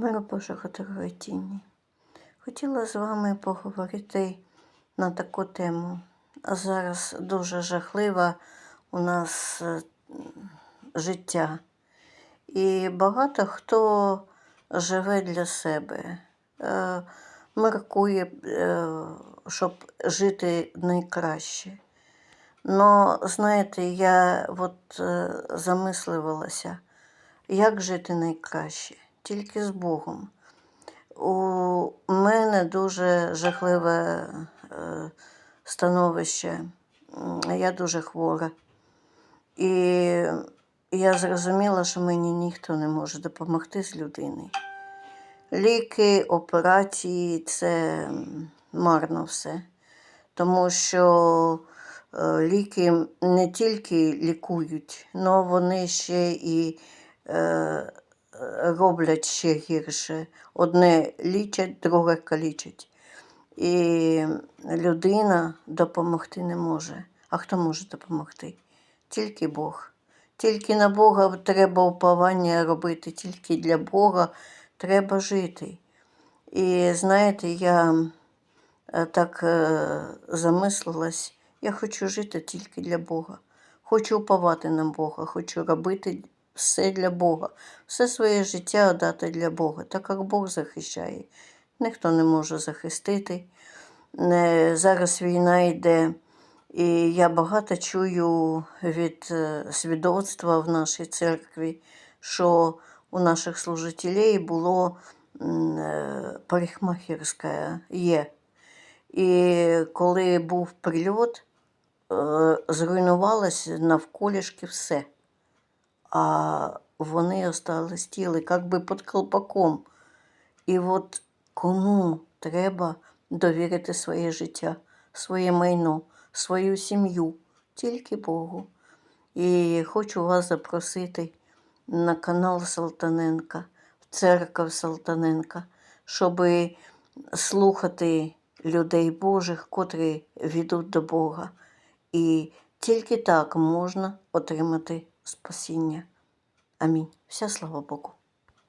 Миру Божого дорогоцінні. Хотіла з вами поговорити на таку тему. Зараз дуже жахливе у нас е, життя. І багато хто живе для себе, е, е, щоб жити найкраще. Но, знаєте, я от замислювалася, як жити найкраще? Тільки з Богом. У мене дуже жахливе е, становище. Я дуже хвора. І я зрозуміла, що мені ніхто не може допомогти з людиною. Ліки, операції це марно все. Тому що е, ліки не тільки лікують, але вони ще і е, роблять ще гірше. Одне лічать, друге калічать. І людина допомогти не може. А хто може допомогти? Тільки Бог. Тільки на Бога треба уповання робити, тільки для Бога треба жити. І знаєте, я е, так е, замислилась, я хочу жити тільки для Бога. Хочу уповати на Бога, хочу робити все для Бога, все своє життя дати для Бога, так як Бог захищає. Ніхто не може захистити. Зараз війна йде, і я багато чую від е, свідоцтва в нашій церкві, що у наших служителів було е, парикмахерська є. І коли був прильот, е, зруйнувалося навколішки все. А вони остались тіли, як би під колпаком. І от кому треба довірити своє життя, своє майно, свою сім'ю, тільки Богу. І хочу вас запросити на канал Салтаненка, в церкву Салтаненка, щоб слухати людей Божих, котрі ведуть до Бога. І тільки так можна отримати спасіння. Амінь. Вся слава Богу.